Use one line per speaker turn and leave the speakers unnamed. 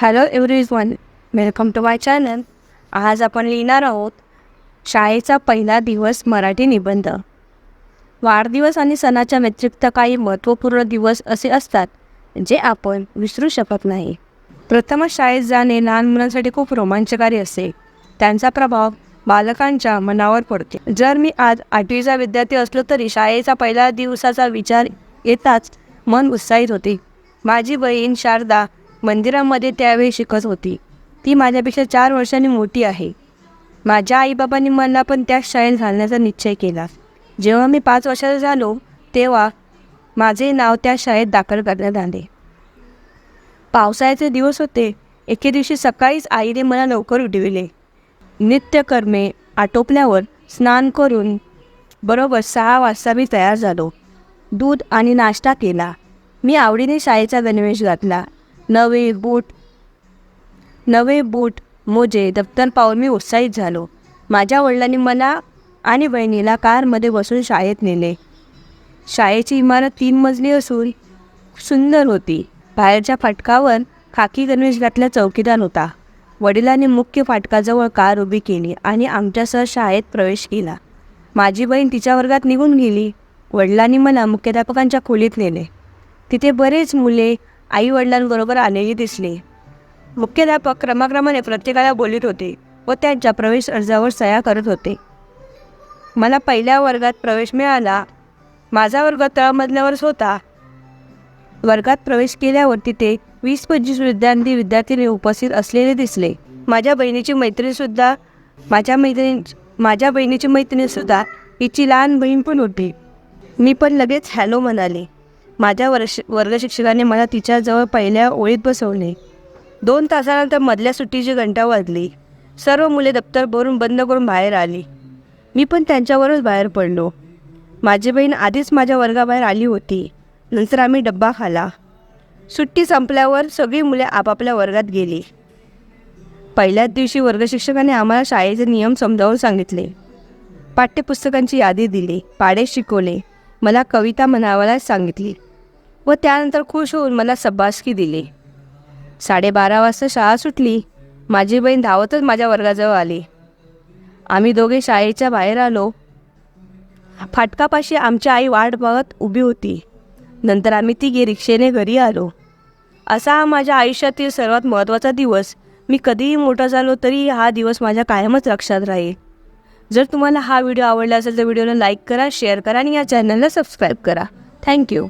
Hello everyone welcome to my channel आज आपण लिहिणार आहोत शाळेचा पहिला दिवस मराठी निबंध. वाढदिवस आणि सणाच्या व्यतिरिक्त काही महत्त्वपूर्ण दिवस असे असतात जे आपण विसरू शकत नाही. प्रथमच शाळेत जाणे लहान मुलांसाठी खूप रोमांचकारी असते त्यांचा प्रभाव बालकांच्या मनावर पडते. जर मी आज आठवीचा विद्यार्थी असलो तरी शाळेचा पहिल्या दिवसाचा विचार येताच मन उत्साहित होते. माझी बहीण शारदा मंदिरामध्ये त्यावेळी शिकत होती. ती माझ्यापेक्षा चार वर्षांनी मोठी आहे. माझ्या आईबाबांनी मला पण त्याच शाळेत घालण्याचा निश्चय केला. जेव्हा मी पाच वर्षाचा झालो तेव्हा माझे नाव त्या शाळेत दाखल करण्यात आले. पावसाळ्याचे दिवस होते. एके दिवशी सकाळीच आईने मला लवकर उठविले. नित्यकर्मे आटोपल्यावर स्नान करून बरोबर सहा वाजता मी तयार झालो. दूध आणि नाश्ता केला. मी आवडीने शाळेचा गणवेश घातला. नवे बूट नवे बूट मोजे दप्तर पाहून मी उत्साहित झालो. माझ्या वडिलांनी मला आणि बहिणीला कारमध्ये बसून शाळेत नेले. शाळेची इमारत तीन मजली असून सुंदर होती. बाहेरच्या फाटकावर खाकी गणवेश घातला चौकीदार होता. वडिलांनी मुख्य फाटकाजवळ कार उभी केली आणि आमच्यासह शाळेत प्रवेश केला. माझी बहीण तिच्या वर्गात निघून गेली. वडिलांनी मला मुख्याध्यापकांच्या खोलीत नेले. तिथे बरेच मुले आई वडिलांबरोबर आलेली दिसली. मुख्याध्यापक क्रमाक्रमाने प्रत्येकाला बोलीत होते व त्यांच्या प्रवेश अर्जावर सह्या करत होते. मला पहिल्या वर्गात प्रवेश मिळाला. माझा वर्ग तळमजल्यावरच होता. वर्गात प्रवेश केल्यावर तिथे वीस पंचवीस विद्यार्थी विद्यार्थिनी उपस्थित असलेले दिसले. माझ्या बहिणीची मैत्रीणसुद्धा माझ्या मैत्रिणी माझ्या बहिणीची मैत्रिणीसुद्धा हिची लहान बहीण पण होती मी पण लगेच हॅलो म्हणाले. माझ्या वर्ष वर्गशिक्षकाने मला तिच्याजवळ पहिल्या ओळीत बसवले. दोन तासानंतर मधल्या सुट्टीची घंटा वाजली. सर्व मुले दप्तर भरून बंद करून बाहेर आली. मी पण त्यांच्यावरच बाहेर पडलो. माझी बहीण आधीच माझ्या वर्गाबाहेर आली होती. नंतर आम्ही डब्बा खाला. सुट्टी संपल्यावर सगळी मुले आपापल्या वर्गात गेली. पहिल्याच दिवशी वर्गशिक्षकाने आम्हाला शाळेचे नियम समजावून सांगितले. पाठ्यपुस्तकांची यादी दिली पाडे शिकवले. मला कविता म्हणावायला सांगितली. व त्यानंतर खुश होऊन मला सब्बासकी दिली. साडेबारा वाजता शाळा सुटली. माझी बहीण धावतच माझ्या वर्गाजवळ आली. आम्ही दोघे शाळेच्या बाहेर आलो. फाटकापाशी आमची आई वाट बघत उभी होती. नंतर आम्ही तिघे रिक्षेने घरी आलो. असा हा माझ्या आयुष्यातील सर्वात महत्त्वाचा दिवस. मी कधीही मोठा झालो तरी हा दिवस माझ्या कायमच लक्षात राहील. जर तुम्हाला हा व्हिडिओ आवडला असेल तर व्हिडिओला लाईक करा शेअर करा आणि या चॅनलला सबस्क्राईब करा. थँक्यू